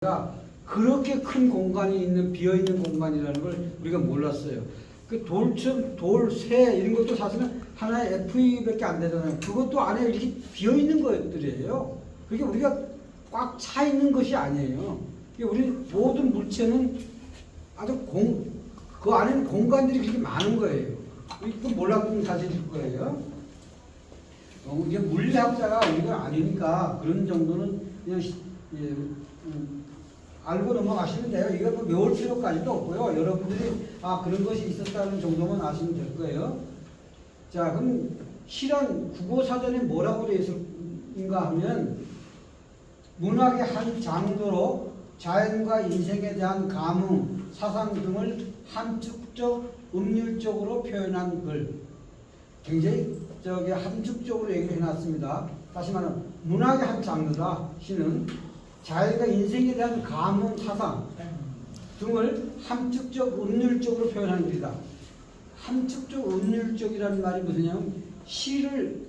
가 그렇게 큰 공간이 있는 비어 있는 공간이라는 걸 우리가 몰랐어요. 그 돌처럼 돌새 이런 것도 사실은 하나의 FE밖에 안 되잖아요. 그것도 안에 이렇게 비어 있는 것들이에요. 그게 우리가 꽉 차 있는 것이 아니에요. 우리 모든 물체는 아주 공, 그 안에는 공간들이 그렇게 많은 거예요. 이거 몰랐던 사실일 거예요. 어, 이게 물리학자가 우리가 아니니까 그런 정도는 그냥 시- 예, 음, 알고 넘어가시면 돼요. 이거 뭐 외울 필요까지도 없고요. 여러분들이 아 그런 것이 있었다는 정도만 아시면 될 거예요. 자 그럼 실현 국어 사전에 뭐라고 되어 있을까 하면 문학의 한 장도로 자연과 인생에 대한 감흥, 사상 등을 함축적, 음률적으로 표현한 글. 굉장히 저기 함축적으로 얘기를 해놨습니다. 다시 말하면 문학의 한 장르다. 시는 자연과 인생에 대한 감흥, 사상 등을 함축적, 음률적으로 글이다. 함축적, 음률적이라는 말이 무슨냐면 시를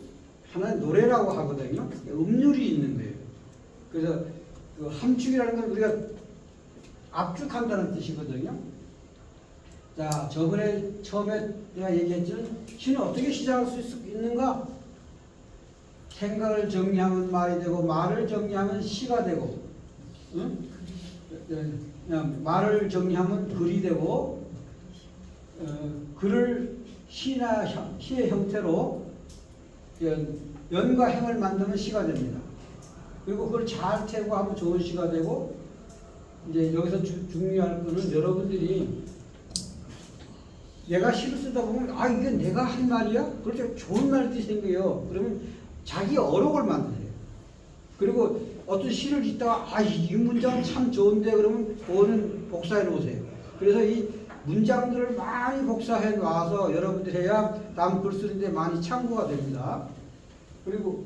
하나의 노래라고 하거든요. 음률이 있는 거예요. 그래서 그 함축이라는 건 우리가 압축한다는 뜻이거든요. 자, 저번에 처음에 내가 얘기했지만 시는 어떻게 시작할 수 있- 있는가? 생각을 정리하면 말이 되고 말을 정리하면 시가 되고 응? 그냥 말을 정리하면 글이 되고 어, 글을 시나 형- 시의 형태로 연, 연과 행을 만들면 시가 됩니다. 그리고 그걸 잘 태고하면 좋은 시가 되고 이제 여기서 주- 중요할 거는 여러분들이 내가 시를 쓰다 보면 아 이게 내가 한 말이야? 그럴 때 좋은 말이 생겨요. 그러면 자기 어록을 만드세요. 그리고 어떤 시를 읽다가 아 이 문장 참 좋은데 그러면 그거는 복사해 놓으세요. 그래서 이 문장들을 많이 복사해 놔서 여러분들이 해야 다음 글 쓰는데 많이 참고가 됩니다. 그리고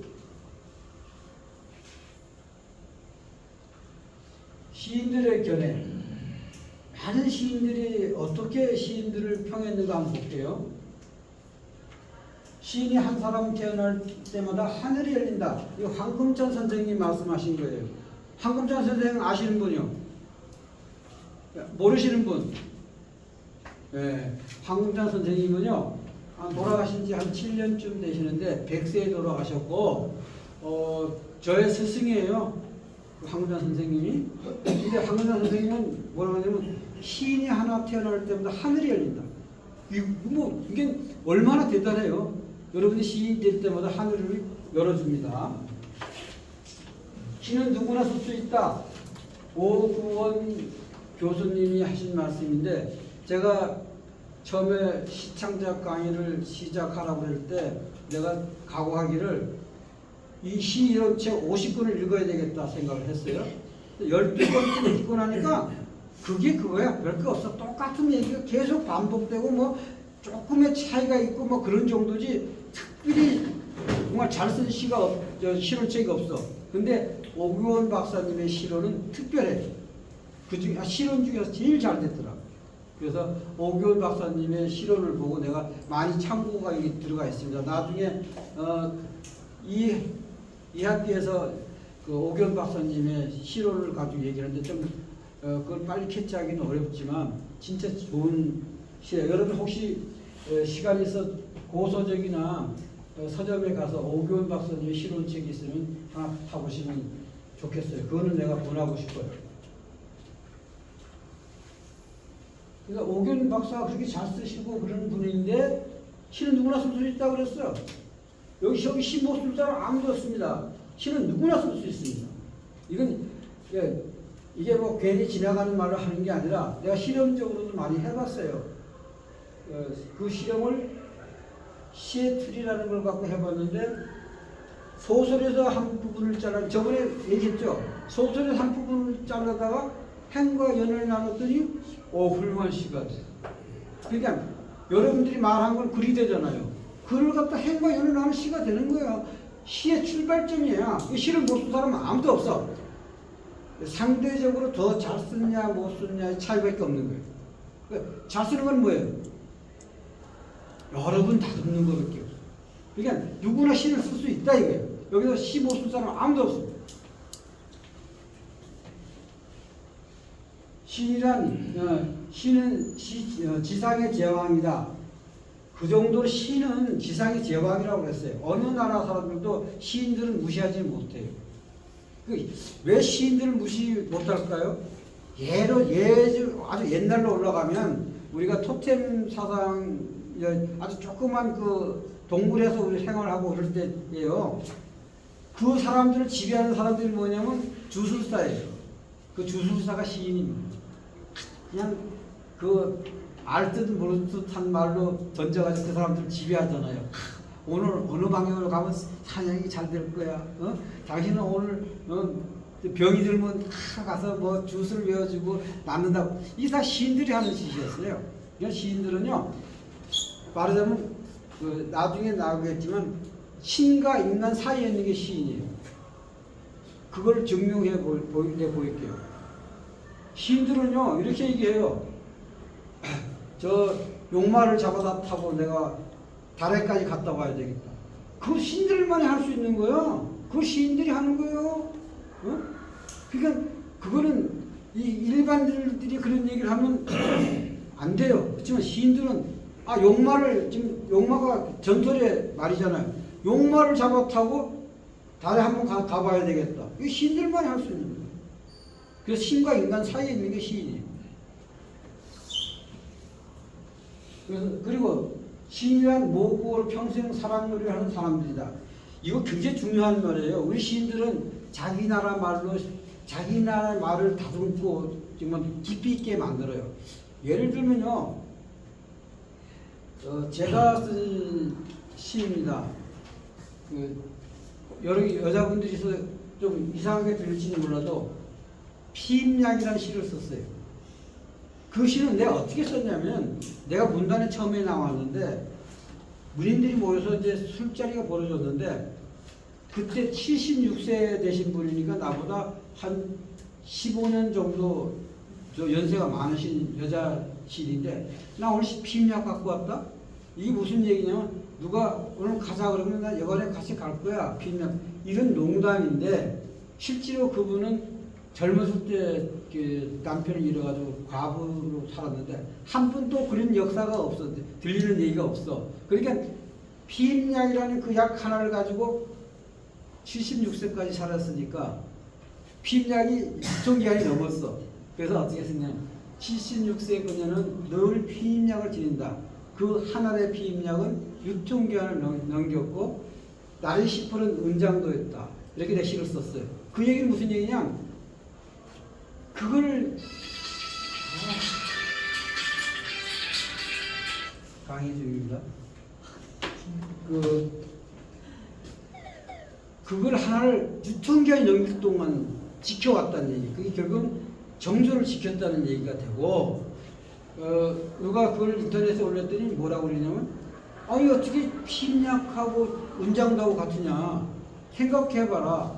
시인들의 견해 많은 시인들이 어떻게 시인들을 평했는가 한번 볼게요. 시인이 한 사람 태어날 때마다 하늘이 열린다. 이거 황금찬 선생님이 말씀하신 거예요. 황금찬 선생님 아시는 분이요? 모르시는 분? 네. 황금찬 선생님은요, 아, 돌아가신 지 한 7년쯤 되시는데, 100세에 돌아가셨고, 어, 저의 스승이에요. 그 황금찬 선생님이. 근데 황금찬 선생님은 뭐라고 하냐면, 시인이 하나 태어날 때마다 하늘이 열린다. 이, 뭐, 이게 얼마나 대단해요. 여러분이 시인 될 때마다 하늘을 열어줍니다. 시는 누구나 쓸 수 있다. 오구원 교수님이 하신 말씀인데 제가 처음에 시창작 강의를 시작하라고 그럴 때 내가 각오하기를 이 시 이런 책 50권을 읽어야 되겠다 생각을 했어요. 12권쯤 읽고 나니까 그게 그거야. 별거 없어. 똑같은 얘기가 계속 반복되고 뭐 조금의 차이가 있고 뭐 그런 정도지 특별히 정말 잘 쓴 시가 없, 저 실효책이 없어. 근데 오규원 박사님의 실효는 특별해. 그 중에 아, 실효 중에서 제일 잘 됐더라. 그래서 오규원 박사님의 실효를 보고 내가 많이 참고가 들어가 있습니다. 나중에 어, 이, 이 학기에서 그 오규원 박사님의 실효를 가지고 얘기하는데 좀 어, 그걸 빨리 캐치하기는 어렵지만 진짜 좋은 시예요. 여러분 혹시 어, 시간 있어 고서적이나 어, 서점에 가서 오교원 박사님의 실론책이 있으면 하나 타보시면 좋겠어요. 그거는 내가 권하고 싶어요. 그러니까 오교원 박사가 그렇게 잘 쓰시고 그런 분인데 시는 누구나 쓸 수 있다고 그랬어요. 여기 여기 시못 쓸 사람 아무도 없습니다. 시는 누구나 쓸 수 있습니다. 이건 예, 이게 뭐 괜히 지나가는 말을 하는 게 아니라 내가 실험적으로도 많이 해봤어요. 어, 그 실험을 시의 틀이라는 걸 갖고 해봤는데 소설에서 한 부분을 잘라 저번에 얘기했죠. 소설에서 한 부분을 잘라다가 행과 연을 나눴더니 오 훌륭한 시가 돼. 그러니까 여러분들이 말한 건 글이 되잖아요. 글을 갖다 행과 연을 나누는 시가 되는 거야. 시의 출발점이야. 이 시를 못 쓴 사람은 아무도 없어. 상대적으로 더 잘 쓰냐 못 쓰냐의 차이밖에 없는 거예요. 그러니까 잘 쓰는 건 뭐예요? 여러 분 다듬는 것밖에 없어. 그러니까 누구나 시를 쓸 수 있다 이거예요. 여기서 시못쓸 사람 아무도 없어. 신이란 어, 신은 시, 어, 지상의 제왕이다. 그 정도로 신은 지상의 제왕이라고 그랬어요. 어느 나라 사람들도 시인들은 무시하지 못해요. 그왜 시인들을 무시 못할까요? 예로 예 아주 옛날로 올라가면 우리가 토템 사상 예, 아주 조그만 그 동굴에서 우리 생활하고 그럴 때예요. 그 사람들을 지배하는 사람들이 뭐냐면 주술사예요. 그 주술사가 시인입니다. 그냥 그 알듯 모를 듯한 말로 던져가지고 그 사람들 지배하잖아요. 오늘 어느 방향으로 가면 사냥이 잘 될 거야. 어? 당신은 오늘 어, 병이 들면 다 가서 뭐 주스를 외워주고 낫는다고. 이게 다 시인들이 하는 짓이었어요. 그러니까 시인들은요, 말하자면 그 나중에 나오겠지만 신과 인간 사이에 있는 게 시인이에요. 그걸 증명해 보, 보, 내 보일게요. 시인들은요 이렇게 얘기해요. 저 용마를 잡아다 타고 내가 달에까지 갔다 와야 되겠다. 그거 시인들만이 할 수 있는 거야. 그거 시인들이 하는 거예요. 어? 그러니까 그거는 이 일반인들이 그런 얘기를 하면 안 돼요. 그렇지만 시인들은 아 용마를 지금 용마가 전설의 말이잖아요. 용마를 잡아 타고 달에 한번 가, 가봐야 되겠다. 이게 시인들만이 할수 있는 거예요. 그래서 신과 인간 사이에 있는 게 시인이에요. 그래서 그리고 시인이란 모국어를 평생 사랑놀이를 하는 사람들이다. 이거 굉장히 중요한 말이에요. 우리 시인들은 자기 나라 말로 자기 나라 말을 다듬고 정말 깊이 있게 만들어요. 예를 들면요, 어, 제가 쓴 시입니다. 그 여러 여자분들이 좀 이상하게 들릴지는 몰라도 피임약이라는 시를 썼어요. 그 시는 내가 어떻게 썼냐면 내가 문단에 처음에 나왔는데 문인들이 모여서 이제 술자리가 벌어졌는데 그때 76세 되신 분이니까 나보다 한 15년 정도 저 연세가 많으신 여자 시인인데 나 오늘 피임약 갖고 왔다? 이게 무슨 얘기냐면 누가 오늘 가자 그러면 나 여관에 같이 갈 거야 피임약 이런 농담인데 실제로 그분은 젊었을 때 그 남편을 잃어가지고 과부로 살았는데 한 번도 그런 역사가 없어 들리는 얘기가 없어. 그러니까 피임약이라는 그 약 하나를 가지고 76세까지 살았으니까 피임약이 유통기한이 넘었어. 그래서 어떻게 했냐 76세 그녀는 늘 피임약을 지닌다. 그한 알의 피임약은 유통기한을 넘- 넘겼고 나를 10%는 은장도였다. 이렇게 내 시를 썼어요. 그 얘기는 무슨 얘기냐? 그걸 강의 중입니다. 그 그걸 하나를 유통기한이 넘길 동안 지켜왔다는 얘기. 그게 결국은 정조를 지켰다는 얘기가 되고 어, 누가 그걸 인터넷에 올렸더니 뭐라고 그러냐면 아니 어떻게 피임약하고 은장도하고 같으냐 생각해봐라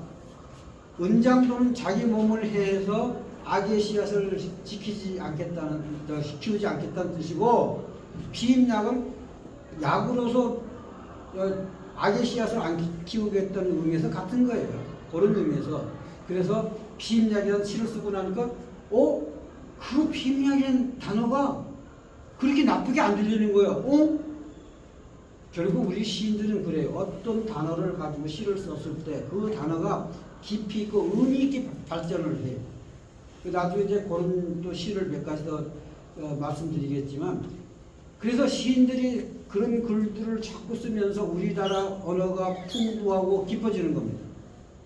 은장도는 자기 몸을 해서 악의 씨앗을 지키지 않겠다는 어, 키우지 않겠다는 뜻이고 피임약은 약으로서 어, 악의 씨앗을 안 키우겠다는 의미에서 같은 거예요. 그런 의미에서 그래서 피임약이라는 시를 쓰고 나니까 어? 그 피임약이라는 단어가 그렇게 나쁘게 안 들리는 거예요. 어? 결국 우리 시인들은 그래요. 어떤 단어를 가지고 시를 썼을 때 그 단어가 깊이 있고 의미 있게 발전을 해요. 그 나중에 이제 그런 또 시를 몇 가지 더 어, 말씀드리겠지만 그래서 시인들이 그런 글들을 자꾸 쓰면서 우리나라 언어가 풍부하고 깊어지는 겁니다.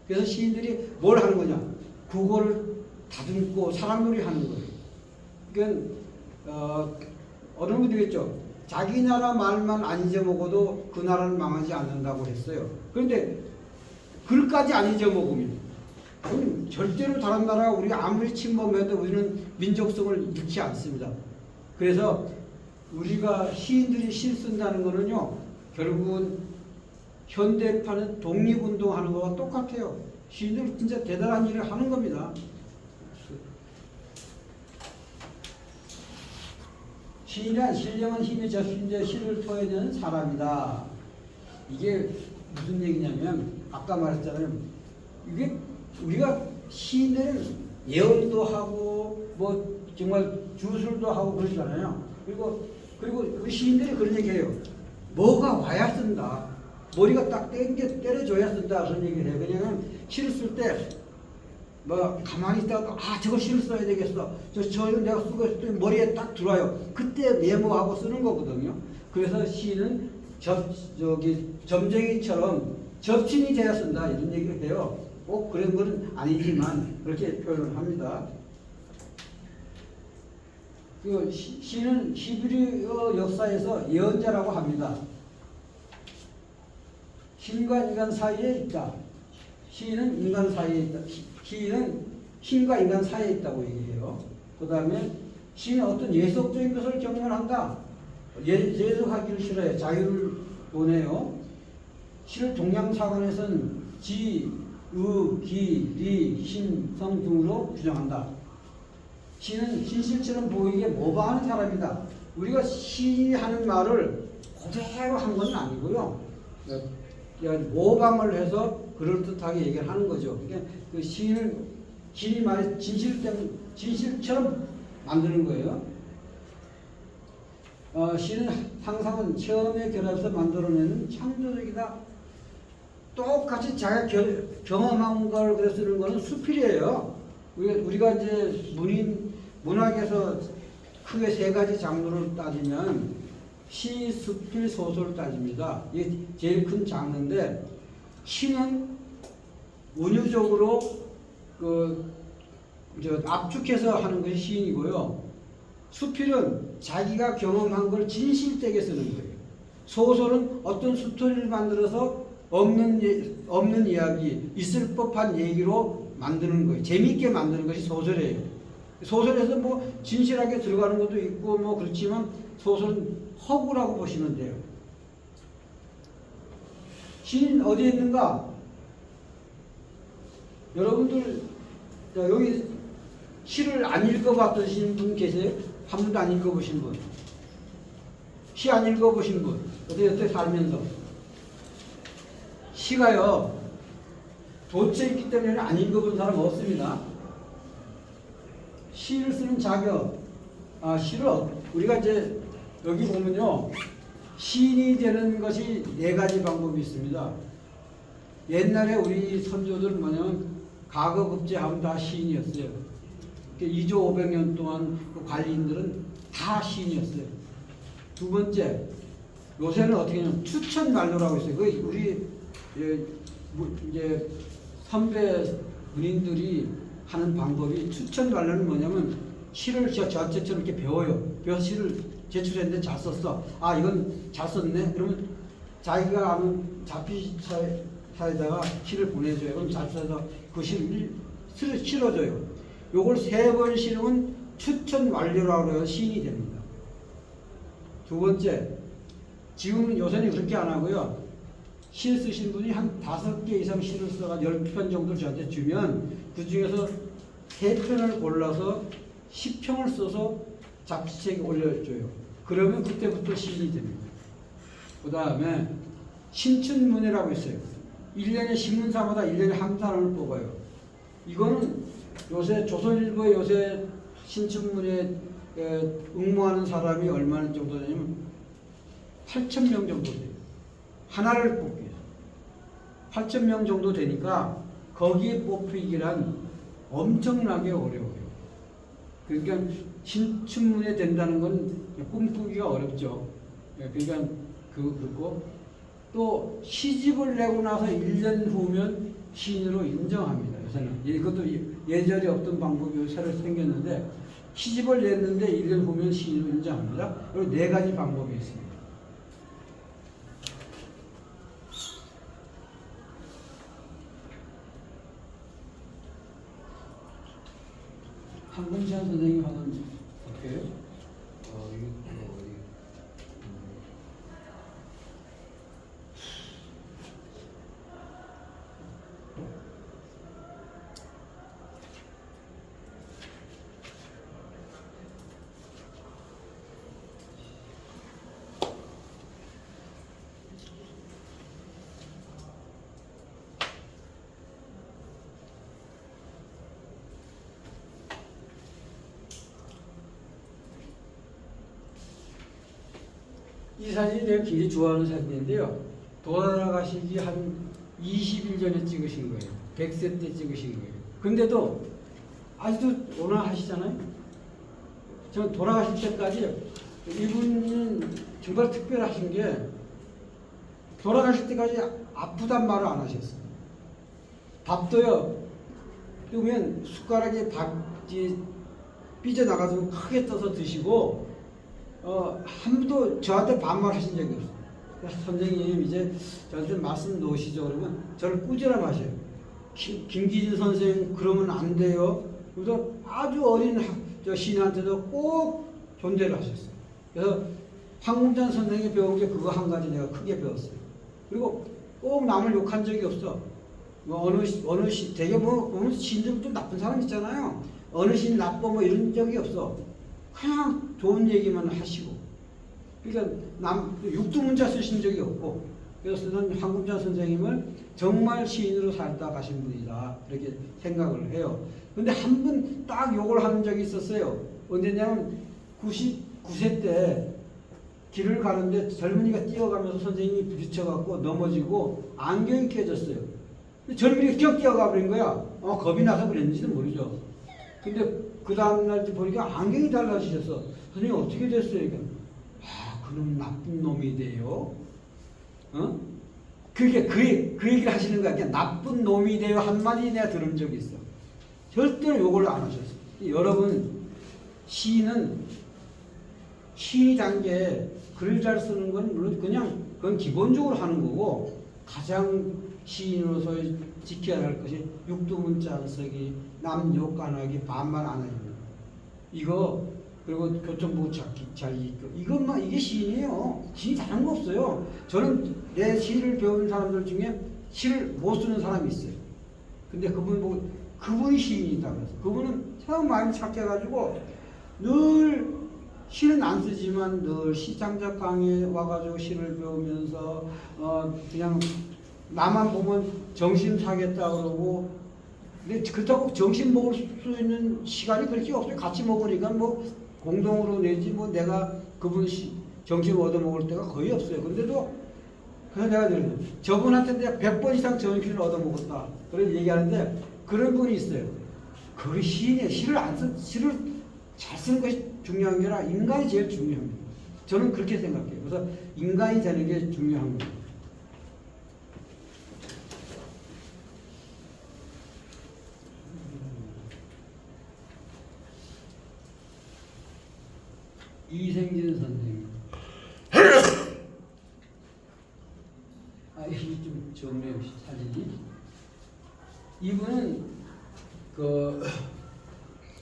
그래서 시인들이 뭘 하는 거냐? 국어를 다듬고 사람 놀이 하는 거예요. 그러니까 어, 어느 분이 되겠죠. 자기 나라 말만 안 잊어먹어도 그 나라는 망하지 않는다고 했어요. 그런데 글까지 안 잊어먹으면 그럼 절대로 다른 나라가 우리가 아무리 침범해도 우리는 민족성을 잃지 않습니다. 그래서 우리가 시인들이 시 쓴다는 거는요, 결국은 현대판은 독립운동하는 거와 똑같아요. 시인들 진짜 대단한 일을 하는 겁니다. 시인은 신령한 힘이 젖힌데 시를 토해내는 사람이다. 이게 무슨 얘기냐면 아까 말했잖아요. 이게 우리가 시인들은 예언도 하고 뭐 정말 주술도 하고 그러잖아요. 그리고 그리고 우리 시인들이 그런 얘기해요. 뭐가 와야 쓴다. 머리가 딱 땡겨 때려줘야 쓴다 그런 얘기를 해요. 왜냐면 시를 쓸때 뭐 가만히 있다가 아 저거 시를 써야 되겠어. 저 저는 내가 쓰고 있을 때 머리에 딱 들어와요. 그때 메모하고 쓰는 거거든요. 그래서 시는 접 저기 점쟁이처럼 접신이 돼야 쓴다 이런 얘기를 해요. 꼭 그런 건 아니지만 그렇게 표현을 합니다. 그 시, 시는 히브리어 역사에서 예언자라고 합니다. 신과 인간 사이에 있다. 시는 인간 사이에 있다. 시- 시는 신과 인간 사이에 있다고 얘기해요. 그 다음에 시는 어떤 예속적인 것을 경험한다. 예, 예속하기를 싫어해. 자유를 원해요. 시를 동양사관에서는 지, 의, 기, 리, 신, 성 등으로 규정한다. 시는 진실처럼 보이게 모방하는 사람이다. 우리가 시인이 하는 말을 그대로 한 건 아니고요. 모방을 해서 그럴듯하게 얘기를 하는 거죠. 그러니까 그 시인은 시인이 말이 진실 때문 진실처럼 만드는 거예요. 어, 시는 상상은 체험의 결합에서 만들어내는 창조적이다. 똑같이 자기가 겨- 경험한 걸 그래 쓰는 거는 수필이에요. 우리가, 우리가 이제 문인 문학에서 크게 세 가지 장르를 따지면 시, 수필, 소설을 따집니다. 이게 제일 큰 장르인데 시는 운유적으로 그저 압축해서 하는 것이 시인이고요. 수필은 자기가 경험한 걸 진실되게 쓰는 거예요. 소설은 어떤 스토리를 만들어서 없는 예- 없는 이야기, 있을 법한 얘기로 만드는 거예요. 재미있게 만드는 것이 소설이에요. 소설에서 뭐 진실하게 들어가는 것도 있고 뭐 그렇지만 소설은 허구라고 보시면 돼요. 시는 어디에 있는가? 여러분들 자, 여기 시를 안 읽어봤던 분 계세요? 한 번도 안 읽어보신 분? 시 안 읽어보신 분? 어떻게 어떻게 살면서? 시가요 도체 있기 때문에 안 읽어본 사람 없습니다. 시를 쓰는 자격, 아 시를 어- 우리가 이제 여기 보면요 시인이 되는 것이 네 가지 방법이 있습니다. 옛날에 우리 선조들 뭐냐면 가거급제하면 다 시인이었어요. 2조 500년 동안 그 관리인들은 다 시인이었어요. 두 번째, 요새는 어떻게 하냐면 추천 말로라고 있어요. 그 우리 예, 뭐 이제 선배 문인들이 하는 방법이 추천 말로는 뭐냐면 시를 저 전체처럼 이렇게 배워요. 배워서 시를 제출했는데 잘 썼어. 아 이건 잘 썼네. 그러면 자기가 아는 자피사에다가 시를 보내줘요. 그럼 자피사에서 그 시를 실어줘요. 요걸 세 번 실으면 추천 완료라고 해서 시인이 됩니다. 두 번째, 지금은 요새는 그렇게 안 하고요. 시 쓰신 분이 한 다섯 개 이상 시를 써가 열 편 정도 저한테 주면 그 중에서 세 편을 골라서 십 평을 써서 잡지책에 올려줘요. 그러면 그때부터 시인이 됩니다. 그 다음에 신춘문예라고 있어요. 1년에 신문사마다 1년에 한 사람을 뽑아요. 이거는 요새 조선일보에 요새 신춘문예 에, 응모하는 사람이 얼마나 정도 되냐면 8천 명 정도 돼요. 하나를 뽑기 위해서. 8천 명 정도 되니까 거기에 뽑히기란 엄청나게 어려워요. 그러니까 신춘문예 된다는 건 꿈꾸기가 어렵죠. 예, 그러니까 그 그거 또 시집을 내고 나서 1년 후면 시인으로 인정합니다. 요새는 이것도 예전에 없던 방법이 새로 생겼는데 시집을 냈는데 1년 후면 시인으로 인정합니다. 그리고 네 가지 방법이 있습니다. 한금찬 선생님 하는 이 사진이 내가 굉장히 좋아하는 사진인데요. 돌아가시기 한 20일 전에 찍으신 거예요. 100세 때 찍으신 거예요. 근데도 아직도 원활하시잖아요. 전 돌아가실 때까지 이분은 정말 특별하신 게 돌아가실 때까지 아프단 말을 안 하셨어요. 밥도요. 뜨면 숟가락에 밥이 삐져나가서 크게 떠서 드시고 어, 한 번도 저한테 반말하신 적이 없어요. 선생님 이제 저한테 말씀 놓으시죠 그러면 저를 꾸지라 마셔요. 김, 김기진 선생 그러면 안 돼요. 그래서 아주 어린 학- 저 신한테도 꼭 존대를 하셨어요. 그래서 황금찬 선생이 배운 게 그거 한 가지 내가 크게 배웠어요. 그리고 꼭 남을 욕한 적이 없어. 뭐 어느 시, 어느 시 되게 뭐 어느 시인들 좀 나쁜 사람 있잖아요. 어느 시인 나빠 뭐 이런 적이 없어. 그냥 좋은 얘기만 하시고. 그러니까 남 육두문자 쓰신 적이 없고. 그래서 저는 황금자 선생님을 정말 시인으로 살다 가신 분이다 이렇게 생각을 해요. 근데 한번딱 욕을 하는 적이 있었어요. 언제냐면 99세 때 길을 가는데 젊은이가 뛰어가면서 선생님이 부딪혀갖고 넘어지고 안경이 깨졌어요. 젊은이가 뛰어 뛰어가 버린 거야. 어, 겁이 나서 그랬는지도 모르죠. 근데 그 다음날 보니까 안경이 달라지셔서 선생님 어떻게 됐어요? 이게 아, 그럼 나쁜 놈이 돼요. 어? 그게 그, 얘- 그 얘기를 하시는 거야. 그냥 나쁜 놈이 돼요. 한마디 내가 들은 적이 있어. 절대로 욕을 안 하셨어요. 여러분, 시인은 시인이 단계 글을 잘 쓰는 건 물론 그냥 그건 기본적으로 하는 거고 가장 시인으로서 지켜야 할 것이 육두문자 안 쓰기, 남욕안 하기, 반말 안 하기. 이거 그리고 교통부 찾기 잘 읽고 이것만 이게 시인이에요. 시인 잘한 거 없어요. 저는 내 시를 배운 사람들 중에 시를 못 쓰는 사람이 있어요. 근데 그분 보고 그분이 시인이다 그래서 그분은 참 많이 착해가지고 늘 시는 안 쓰지만 늘 시장작 강에 와가지고 시를 배우면서 어 그냥 나만 보면 정신 사겠다 그러고 근데 그렇다고 정신 먹을 수 있는 시간이 그렇게 없어요. 같이 먹으니까 뭐 공동으로 내지 뭐 내가 그분 시, 정신 얻어 먹을 때가 거의 없어요. 근데도 그래서 내가 늘 저분한테 내가 100번 이상 정신을 얻어 먹었다. 그런 얘기하는데 그런 분이 있어요. 그게 시인이에요. 시를 안 쓰, 시를 잘 쓰는 것이 중요한 게 아니라 인간이 제일 중요합니다. 저는 그렇게 생각해요. 그래서 인간이 되는 게 중요한 거예요. 이생진 선생님. 아, 이게 좀 좋네요, 사진이. 이분은 그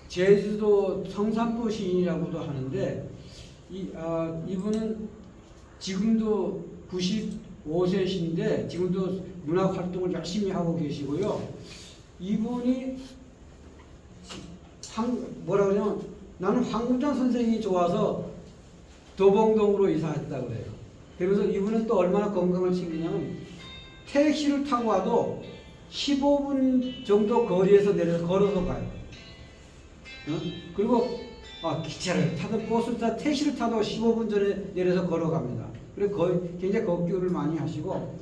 제주도 성산포 시인이라고도 하는데 이 아, 이분은 지금도 95세신데 지금도 문학 활동을 열심히 하고 계시고요. 이분이 황, 뭐라 그러냐면 나는 황금장 선생이 좋아서 도봉동으로 이사했다 그래요. 그래서 이분은 또 얼마나 건강을 챙기냐면 택시를 타고 와도 15분 정도 거리에서 내려서 걸어서 가요. 어? 그리고 아, 기차를 타든 버스를 타 택시를 타도 15분 전에 내려서 걸어갑니다. 그리고 거의 굉장히 걷기를 많이 하시고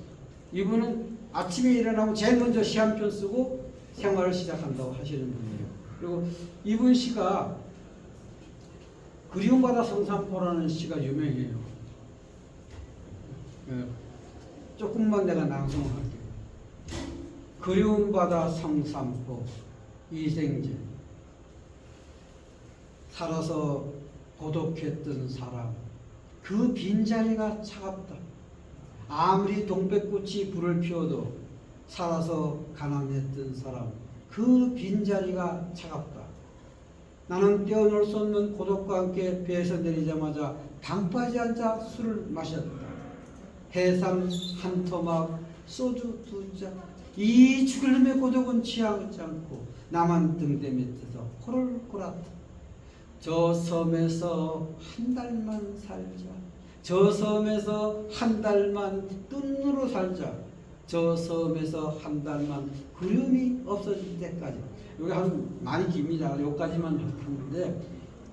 이분은 아침에 일어나면 제일 먼저 시한편 쓰고 생활을 시작한다고 하시는 분이에요. 그리고 이분 시가 그리움 바다 성산포라는 시가 유명해요. 예, 조금만 내가 낭송할게요. 그리움 바다 성산포 이생재 살아서 고독했던 사람 그 빈자리가 차갑다. 아무리 동백꽃이 불을 피워도 살아서 가난했던 사람 그 빈자리가 차갑다. 나는 떼어놓을 수 없는 고독과 함께 배에서 내리자마자 방바지 앉아 술을 마셨다. 해삼 한 토막, 소주 두 잔. 이 죽을 놈의 고독은 취하지 않고 나만 등대 밑에서 코를 골았다. 저 섬에서 한 달만 살자. 저 섬에서 한 달만 뜬으로 살자. 저 섬에서 한 달만 그림이 없어질 때까지. 여기 한 많이 깁니다. 여기까지만 하는데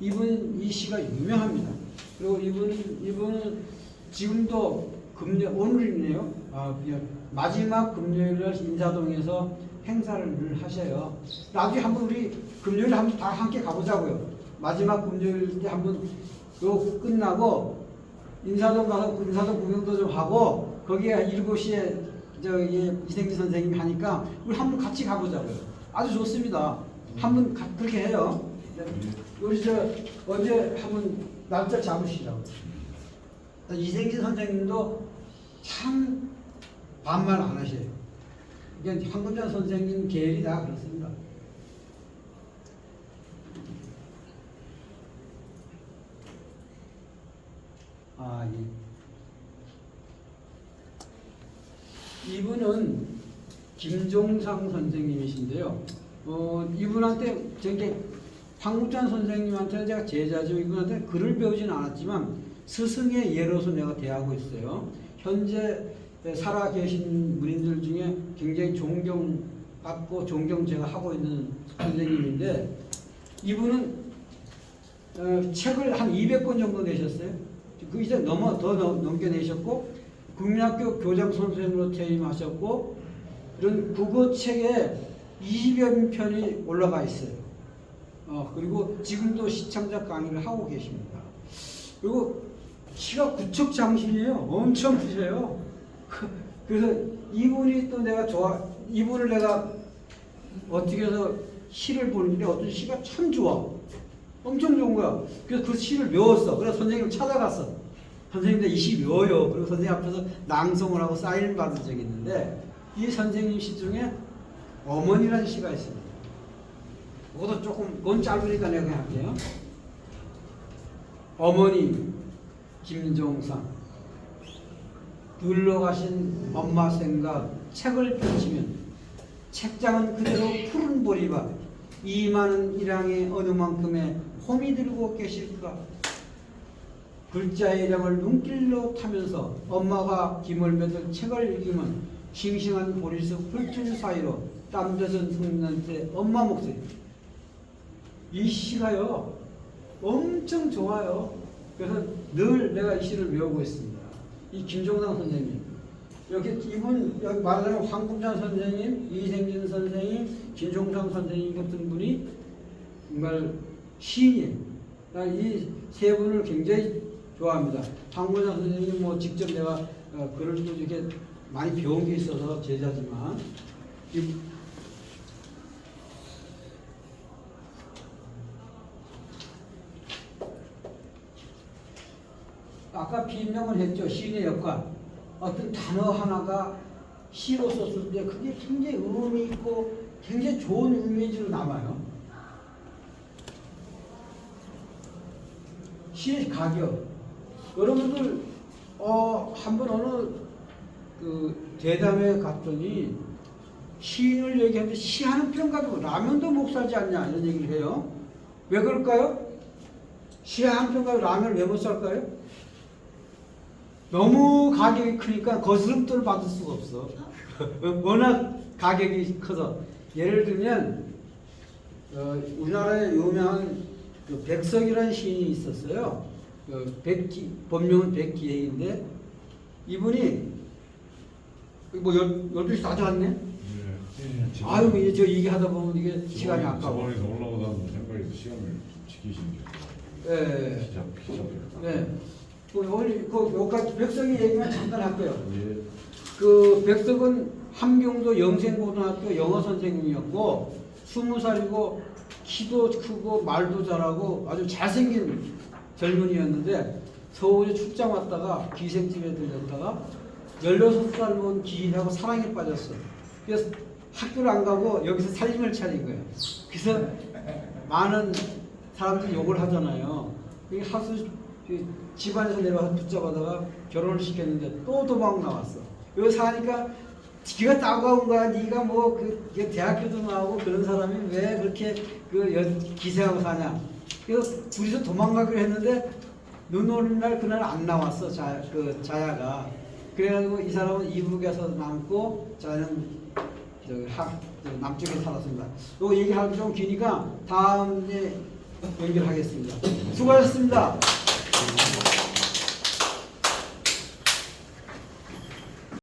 이분 이 시가 유명합니다. 그리고 이분 이분은 지금도 금요 오늘이네요. 아, 마지막 금요일 날 인사동에서 행사를 늘 하셔요. 나중에 한번 우리 금요일 한번 다 함께 가보자고요. 마지막 금요일 때 한번 요 끝나고 인사동 가서 인사동 구경도 좀 하고 거기에 7시에 저기 이생기 선생님이 하니까 우리 한번 같이 가보자고요. 아주 좋습니다. 한번 가- 그렇게 해요. 네. 우리 저 언제 한번 날짜 잡으시라고. 이생기 선생님도 참 반말 안 하셔요. 이게 황금자 선생님 계열이 다 그렇습니다. 아, 예. 이분은 김종상 선생님이신데요. 어, 이분한테 저게 황국찬 선생님한테는 제가 제자죠. 이분한테 글을 배우진 않았지만 스승의 예로서 내가 대하고 있어요. 현재 살아 계신 문인들 중에 굉장히 존경받고 존경 제가 하고 있는 선생님인데 이분은 어, 책을 한 200권 정도 내셨어요. 그 이제 넘어 더 넘- 넘게 내셨고 국민학교 교장 선생님으로 퇴임하셨고 이런 국어 책에 20여 편이 올라가 있어요. 어, 그리고 지금도 시청자 강의를 하고 계십니다. 그리고 키가 구척장신이에요. 엄청 크세요. 그래서 이분이 또 내가 좋아, 이분을 내가 어떻게 해서 시를 보는데 어떤 시가 참 좋아. 엄청 좋은 거야. 그래서 그 시를 외웠어. 그래서 선생님을 찾아갔어. 선생님, 이 시 외워요. 그리고 선생님 앞에서 낭송을 하고 사인을 받은 적이 있는데, 이 선생님 시 중에 어머니라는 시가 있습니다. 그것도 조금, 그건 짧으니까 내가 할게요. 어머니, 김종상. 놀러 가신 엄마 생각, 책을 펼치면 책장은 그대로 푸른 보리밭, 이 많은 일양에 어느 만큼의 홈이 들고 계실까? 글자의 이름을 눈길로 타면서 엄마가 김을 맺은 책을 읽으면 싱싱한 보리숲 훌줄 사이로 땀 젖은 성년때 엄마 목소리. 이 시가요 엄청 좋아요. 그래서 늘 내가 이 시를 외우고 있습니다. 이 김종상 선생님. 여기 이분 여기 말하자면 황금찬 선생님, 이생진 선생님, 김종상 선생님 같은 분이 정말 시인이에요. 이 세 분을 굉장히 좋아합니다. 황금찬 선생님 뭐 직접 내가 어, 글을 또 이렇게 많이 배운 게 있어서 제자지만 이 아까 비명을 했죠. 시인의 역할. 어떤 단어 하나가 시로 썼을 때 그게 굉장히 의미 있고 굉장히 좋은 이미지로 남아요. 시의 가격. 여러분들 어, 한번 어느 그 대담에 갔더니 시인을 얘기하는데 시한편 가지고 라면도 못 사지 않냐 이런 얘기를 해요. 왜 그럴까요? 시한편 가지고 라면을 왜 못 살까요? 너무 가격이 크니까 거스름돈을 받을 수가 없어. 워낙 가격이 커서 예를 들면 어, 우리나라에 유명한 그 백석이라는 시인이 있었어요. 그 백기 본명은 백기행인데 이분이 뭐 열, 12시 다 좋았네? 네. 아유 이제 저 얘기하다 보면 이게 시간이 아까워. 저번에서 올라오다는 생각에서 시간을 좀 지키신 게 예. 시작 시작. 네. 그 오늘 그 여기까지 백석이 얘기만 잠깐 할게요. 예. 그 백석은 함경도 영생고등학교 영어 선생님이었고 스무 살이고 키도 크고 말도 잘하고 아주 잘생긴 젊은이였는데 서울에 출장 왔다가 기생집에 들렸다가 16살 먹은 기인하고 사랑에 빠졌어. 그래서 학교를 안 가고 여기서 살림을 차린 거예요. 그래서 많은 사람들이 욕을 하잖아요. 그 하수 그 집안에서 내려와서 붙잡아다가 결혼을 시켰는데 또 도망 나왔어. 여기 사니까 기가 따가운 거야. 네가 뭐그 대학교도 나오고 그런 사람이 왜 그렇게 그 여- 기생하고 사냐. 그래서 둘이서 도망가기로 했는데 눈 오는 날 그날 안 나왔어. 자, 그 자야가. 그래가지고 이 사람은 이북에서 남고 자는 저기 학, 저 남쪽에 살았습니다. 요 얘기하면 좀 기니까 다음에 연결하겠습니다. 수고하셨습니다.